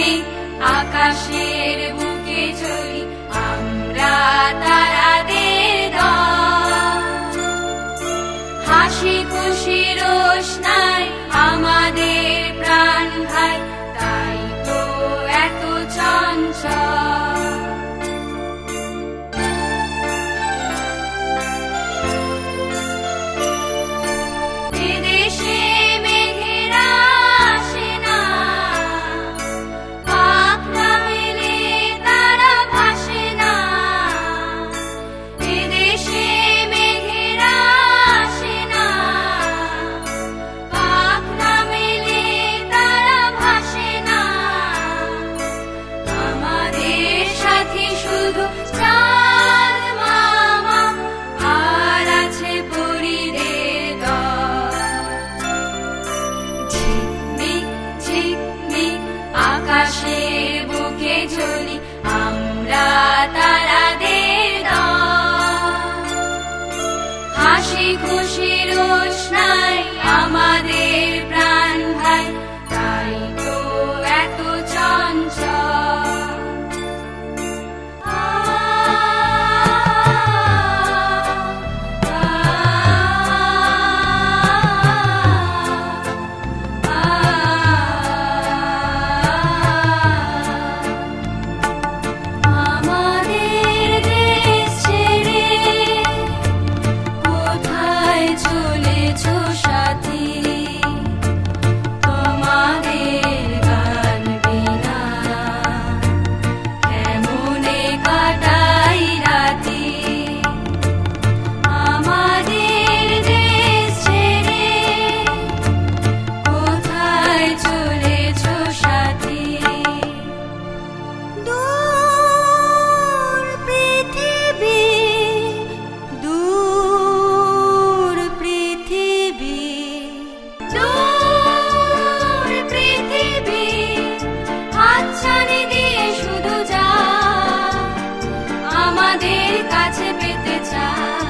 তুমি আকাশের বুকে চলি আমরা তারাদের দল। হাসি খুশি রোশনাই আমাদের 家。